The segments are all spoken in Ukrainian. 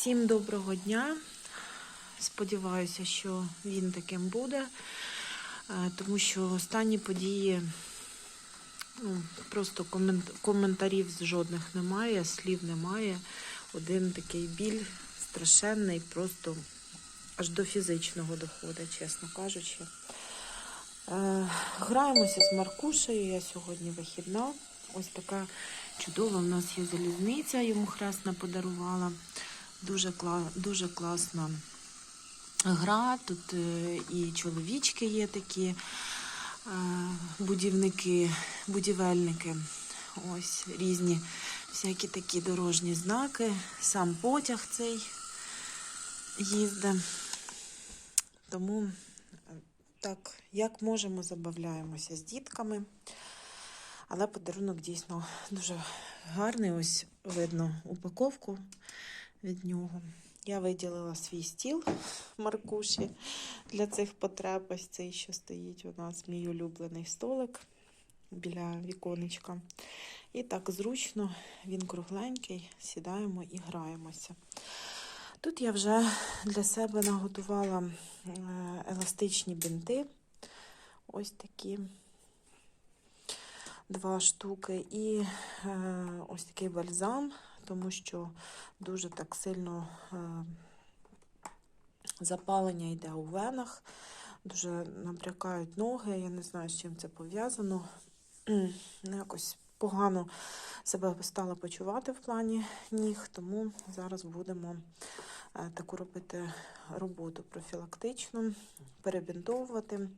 Всім доброго дня. Сподіваюся, що він таким буде, е, тому що останні події ну, просто комент- коментарів жодних немає, слів немає. Один такий біль страшенний, просто аж до фізичного доходить, чесно кажучи. Е, Граємося з Маркушею. Я сьогодні вихідна. Ось така чудова. У нас є залізниця, йому хресна подарувала. Дуже, кла... дуже класна гра. Тут е, і чоловічки є такі е, будівники, будівельники. Ось різні всякі такі дорожні знаки. Сам потяг цей їздить. Тому е, так, як можемо, забавляємося з дітками. Але подарунок дійсно дуже гарний. Ось видно упаковку від нього. Я виділила свій стіл Маркуші для цих потреб. Ось цей, що стоїть у нас, мій улюблений столик біля віконечка. І так зручно, він кругленький, сідаємо і граємося. Тут я вже для себе наготувала е, еластичні бинти. Ось такі два штуки. І е, ось такий бальзам, тому що дуже так сильно е, запалення йде у венах, дуже набрякають ноги. Я не знаю, з чим це пов'язано. Ну, Якось погано себе стала почувати в плані ніг, тому зараз будемо е, таку робити роботу профілактичну, перебінтовувати.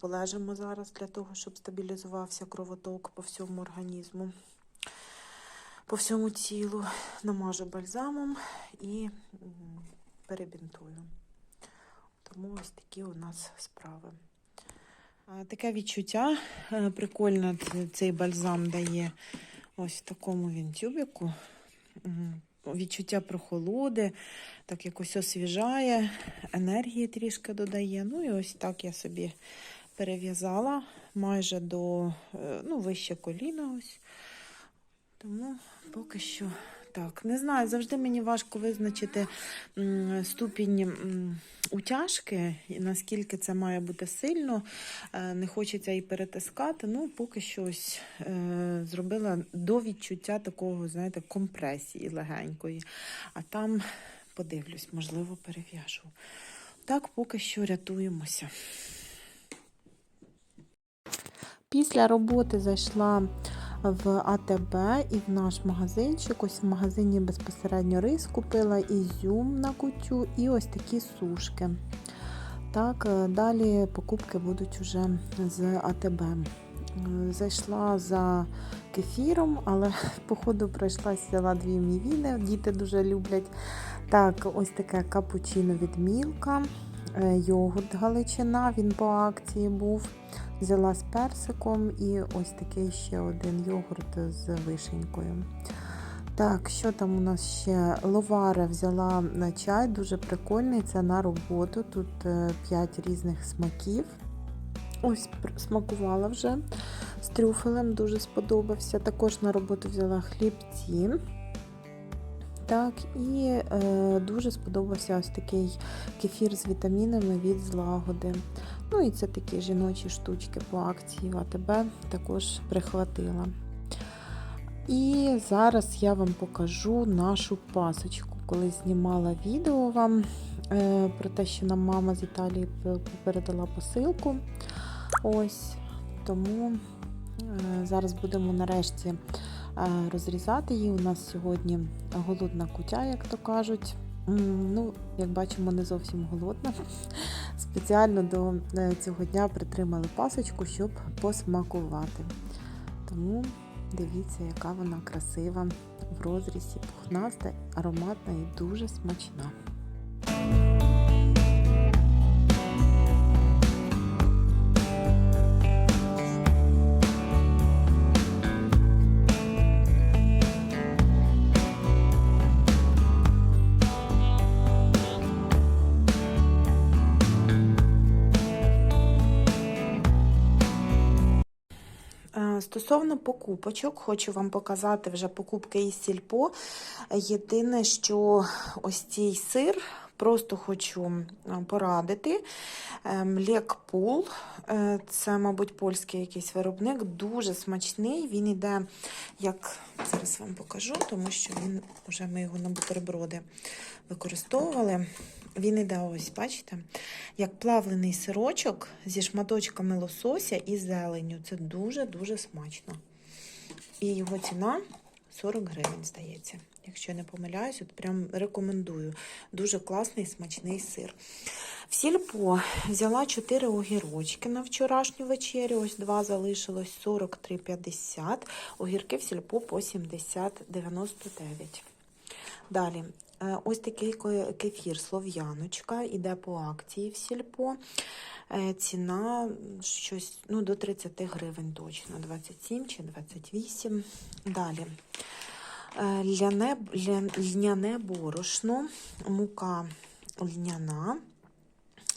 Полежимо зараз для того, щоб стабілізувався кровоток по всьому організму, по всьому тілу. Намажу бальзамом і перебінтую. Тому ось такі у нас справи. Таке відчуття е, прикольно цей бальзам дає ось в такому він тюбіку. Відчуття прохолоди, так якось освіжає, енергії трішки додає. Ну і ось так я собі перев'язала майже до е, ну, вище коліна. Ось. Тому поки що так. Не знаю, завжди мені важко визначити ступінь утяжки, наскільки це має бути сильно. Е, Не хочеться і перетискати. Ну, поки що ось е, зробила до відчуття такого, знаєте, компресії легенької. А там подивлюсь, можливо, перев'яжу. Так, поки що рятуємося. Після роботи зайшла в АТБ і в наш магазинчик. Ось в магазині безпосередньо рис купила ізюм на кутю і ось такі сушки. Так, е, далі покупки будуть уже з АТБ. Е, Зайшла за кефіром, але походу пройшлася взяла дві мівіни. Діти дуже люблять. Так, ось таке капучино від Мілка, е, йогурт Галичина, він по акції був. Взяла з персиком і ось такий ще один йогурт з вишенькою. Так, що там у нас ще? Ловаре взяла на чай, дуже прикольний. Це на роботу. Тут 5 різних смаків. Ось смакувала вже з трюфелем, дуже сподобався. Також на роботу взяла хлібці. Так, і е, дуже сподобався ось такий кефір з вітамінами від злагоди. Ну і це такі жіночі штучки по акції АТБ також прихватила. І зараз я вам покажу нашу пасочку. Коли знімала відео вам е, про те, що нам мама з Італії передала посилку. Ось тому е, зараз будемо нарешті е, розрізати її. У нас сьогодні голодна кутя, як то кажуть. Ну, як бачимо, не зовсім голодна. Спеціально до е, цього дня притримали пасочку, щоб посмакувати. Тому дивіться, яка вона красива в розрізі, пухнаста, ароматна і дуже смачна. Стосовно покупочок, хочу вам показати вже покупки із сільпо. Єдине, що ось цей сир. Просто хочу порадити. Ем, Лекпул, е, це, мабуть, польський якийсь виробник, дуже смачний. Він іде, як зараз вам покажу, тому що він вже ми його на бутерброди використовували. Він іде, ось, бачите, як плавлений сирочок зі шматочками лосося і зеленню. Це дуже-дуже смачно. І його ціна 40 гривень, здається. Якщо я не помиляюсь, от прям рекомендую. Дуже класний смачний сир. В сільпо взяла 4 огірочки на вчорашню вечерю. Ось два залишилось 43,50. Огірки в сільпо по 70,99. Далі, ось такий кефір слов'яночка, іде по акції в сільпо. Е, Ціна щось ну, до 30 гривень точно, 27 чи 28. Далі. Е, льняне борошно, мука льняна.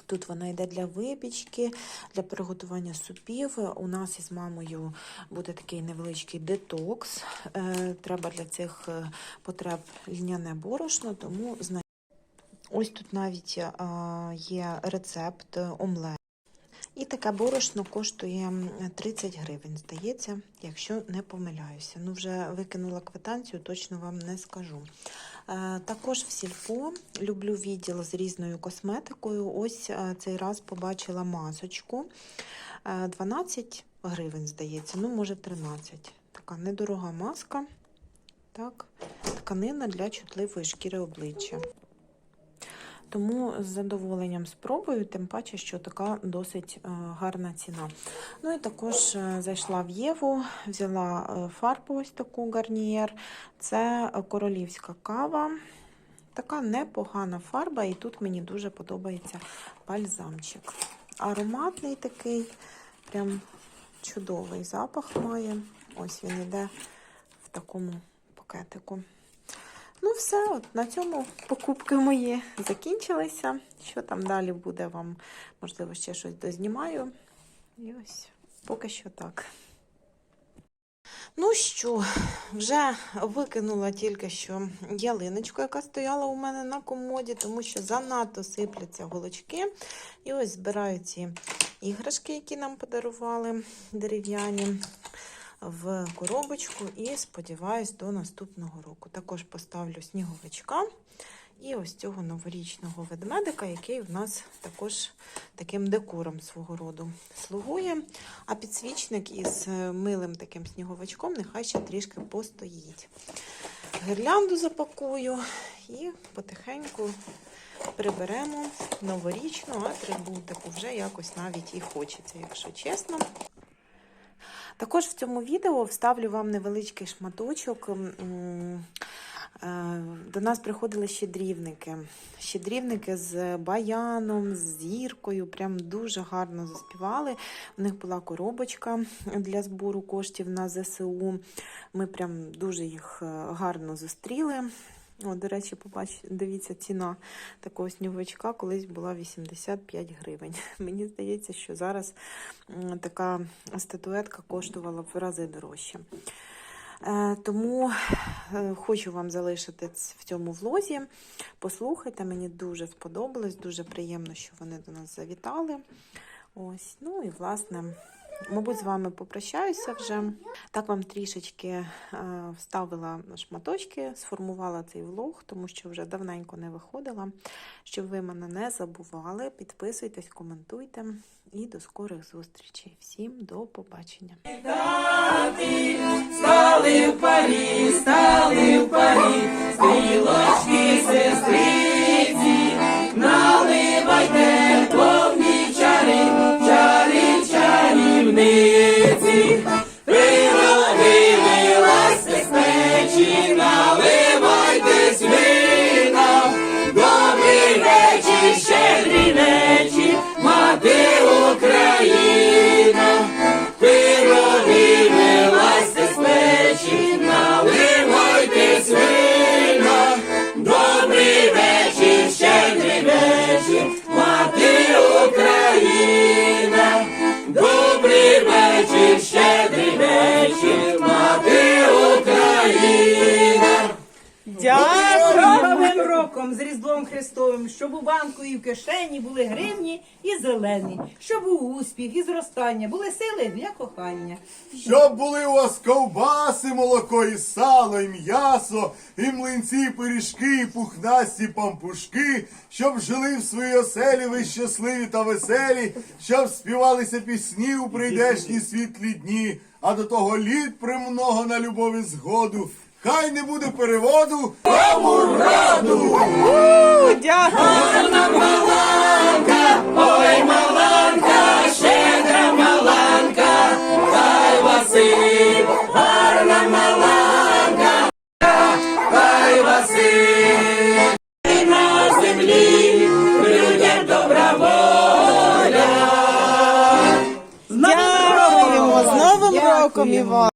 Тут вона йде для випічки, для приготування супів. У нас із мамою буде такий невеличкий детокс. Е, Треба для цих е, потреб льняне борошно, тому ось тут навіть е, є рецепт омлет. І таке борошно коштує 30 гривень, здається, якщо не помиляюся. Ну, вже викинула квитанцію, точно вам не скажу. Е, Також в сільпо люблю відділ з різною косметикою. Ось е, цей раз побачила масочку. Е, 12 гривень, здається, ну, може 13. Така недорога маска. Так, тканина для чутливої шкіри обличчя. Тому з задоволенням спробую, тим паче, що така досить е, гарна ціна. Ну і також е, зайшла в Єву, взяла е, фарбу ось таку гарнієр. Це королівська кава. Така непогана фарба, і тут мені дуже подобається бальзамчик. Ароматний такий, прям чудовий запах має. Ось він йде в такому пакетику. Ну, все, от на цьому покупки мої закінчилися. Що там далі буде, вам, можливо, ще щось дознімаю. І ось поки що так. Ну що, вже викинула тільки що ялиночку, яка стояла у мене на комоді, тому що занадто сипляться голочки. І ось збираю ці іграшки, які нам подарували дерев'яні в коробочку і сподіваюсь до наступного року. Також поставлю сніговичка і ось цього новорічного ведмедика, який в нас також таким декором свого роду слугує. А підсвічник із е, милим таким сніговичком нехай ще трішки постоїть. Гірлянду запакую і потихеньку приберемо новорічну атрибутику. Вже якось навіть і хочеться, якщо чесно. Також в цьому відео вставлю вам невеличкий шматочок. е, До нас приходили щедрівники. Щедрівники з баяном, з зіркою. Прям дуже гарно заспівали. У них була коробочка для збору коштів на ЗСУ. Ми прям дуже їх е, гарно зустріли. О, до речі, побач, дивіться, ціна такого сніговичка колись була 85 гривень. Мені здається, що зараз така статуетка коштувала в рази дорожче. Е, Тому е, хочу вам залишити в цьому влозі. Послухайте, мені дуже сподобалось, дуже приємно, що вони до нас завітали. Ось, ну і власне, мабуть, з вами попрощаюся вже. Так вам трішечки е, вставила шматочки, сформувала цей влог, тому що вже давненько не виходила. Щоб ви мене не забували, підписуйтесь, коментуйте і до скорих зустрічей. Всім до побачення. Щоб у банку і в кишені були гривні і зелені, щоб у успіх і зростання були сили для кохання. Щоб були у вас ковбаси, молоко і сало, і м'ясо, і млинці, і пиріжки, і пухнасті пампушки, щоб жили в своїй оселі ви щасливі та веселі, щоб співалися пісні у прийдешні світлі дні, а до того літ премного на любові згоду. Хай не буде переводу. Праву раду! Дякую! Гарна маланка, хай